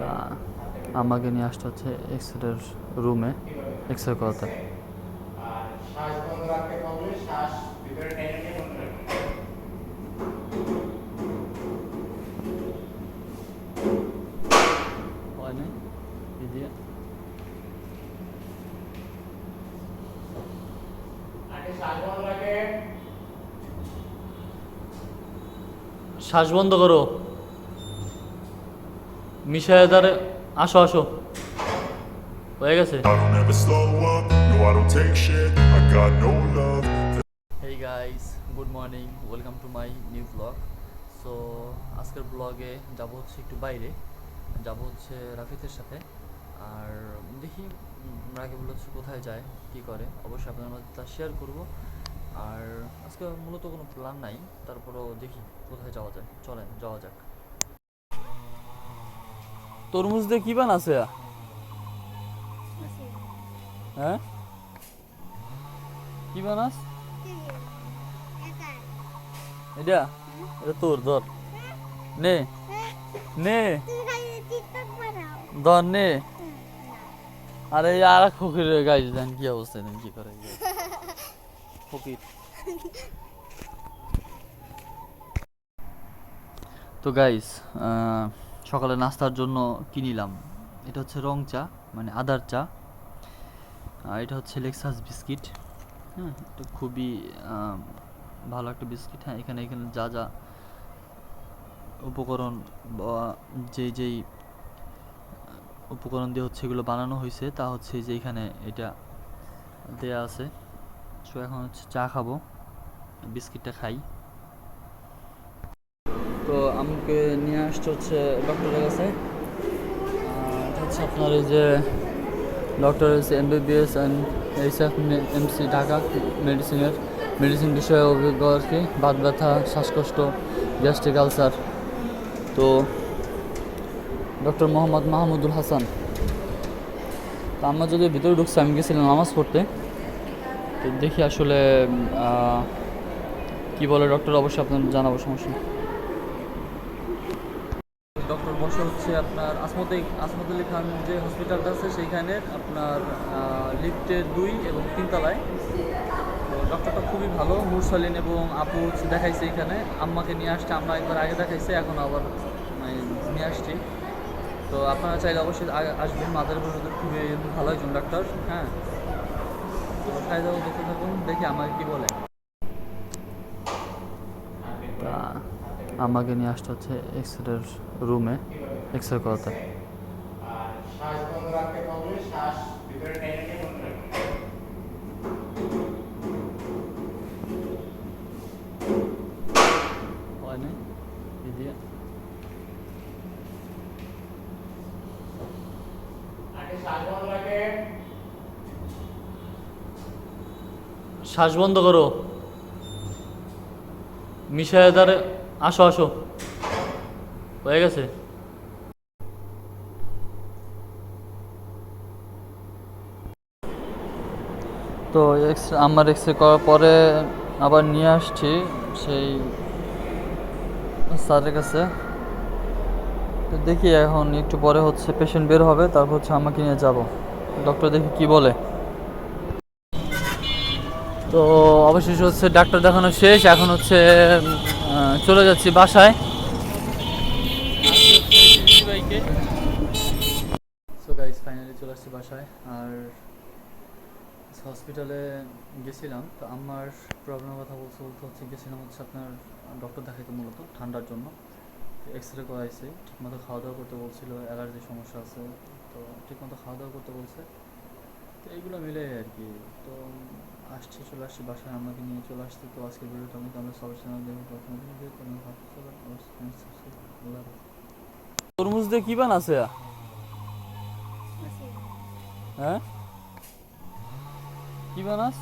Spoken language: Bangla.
তা আমাকে নিয়ে আসতে হচ্ছে এক্স রের রুমে এক্স রে করাতে শ্বাস বন্ধ রাখতে মিশায়দারে আসো আসো। হয়ে গেছে। Hey guys good morning welcome to my new blog so আজকের ব্লগে যাব হচ্ছে একটু বাইরে। যাব হচ্ছে রাফিদের সাথে। আর দেখি রাকিবুল হচ্ছে কোথায় যায় কী করে। অবশ্যই আপনাদের মধ্যে তা শেয়ার করব। আর আজকে মূলত কোনো প্ল্যান নাই। তারপরেও দেখি কোথায় যাওয়া যায়। চলেন যাওয়া যাক। তরমুজ দিয়ে কী বান আছে হ্যাঁ? কি বানাস? এটা? এটা তোর, ধর। নে। নে। ধর, নে। আরে আর ফকির গাইজ দেন কি অবস্থা দেন কি করে। ফকির। তো গাইস সকালে নাস্তার জন্য কিনিলাম। এটা হচ্ছে রং চা মানে আদার চা। আর এটা হচ্ছে লেক্সাস বিস্কিট। হ্যাঁ এটা খুবই ভালো একটা বিস্কিট। হ্যাঁ এখানে এখানে যা যা উপকরণ বা যেই যেই উপকরণ দিয়ে হচ্ছে এগুলো বানানো হয়েছে তা হচ্ছে যে এখানে এটা দেয়া আছে। সো এখন হচ্ছে চা খাব, বিস্কিটটা খাই। তো আমাকে নিয়ে আসছে হচ্ছে ডক্টরের কাছে। হচ্ছে আপনার এই যে ডক্টর হচ্ছে MBBS and HF MC Dhaka মেডিসিনের মেডিসিন বিষয়ে অভিজ্ঞ আর কি, বাত ব্যথা, শ্বাসকষ্ট গ্যাস্ট্রিক আলসার তো ডক্টর মোহাম্মদ মাহমুদুল হাসান। তো আমরা যদি ভিতরে ঢুকছি, আমি গেছিলাম নামাজ পড়তে। তো দেখি আসলে কি বলে ডক্টর অবশ্যই আপনার জানাব সমস্যা। ডক্টর বসে হচ্ছে আপনার আসমত আসমত আলী খান যে হসপিটালটা আছে সেইখানে আপনার লিফটের দুই এবং তিনতলায়। তো ডক্টরটা খুবই ভালো মুরসালিন এবং আপু হচ্ছে দেখাইছে এখানে। আম্মাকে নিয়ে আসছে আম্মা একবার আগে দেখাইছে এখন আবার মানে নিয়ে আসছি। তো আপনারা চাইলে অবশ্যই আসবেন মাদার বন্ধুদের খুবই ভালো একজন ডাক্তার হ্যাঁ। তো খাই দাও দেখতে থাকুন দেখি আমাকে কি বলে। তা আমাকে নিয়ে আসতে হচ্ছে এক্স রের রুমে এক্স রে করাতে। শ্বাস বন্ধ করো। মিশায়দারে আসো আসো। হয়ে গেছে। তো এক্স আমার এক্স রে করার পরে আবার নিয়ে আসছি সেই স্যারের কাছে। তো দেখি এখন একটু পরে হচ্ছে পেশেন্ট বের হবে, তারপর হচ্ছে আমাকে নিয়ে যাব। ডক্টর দেখি কি বলে। তো অবশেষে হচ্ছে ডাক্তার দেখানো শেষ, এখন হচ্ছে চলে যাচ্ছি বাসায়। সো গাইস ফাইনালি চলে আসছি বাসায়, আর হসপিটালে গেছিলাম। তো আমার প্রবলেমের কথা বলতে বলতে হচ্ছে, গেছিলাম হচ্ছে আপনার ডক্টর দেখাইতে মূলত, ঠান্ডার জন্য। এক্স রে করাইছে, ঠিকমতো খাওয়া দাওয়া করতে বলছিল অ্যালার্জির সমস্যা আছে, তো ঠিকমতো খাওয়া দাওয়া করতে বলছে। তো এইগুলো মিলে আর কি, তো আসছি চলে আসছে বাসায় আমাকে নিয়ে চলে আসছে। তো আজকে ভিডিওটা আমি আমরা সবার চ্যানেল দেখব প্রথম ভিডিও তুমি ভাবতে চলো তরমুজ দিয়ে কি বান আছে হ্যাঁ? কি বানাস?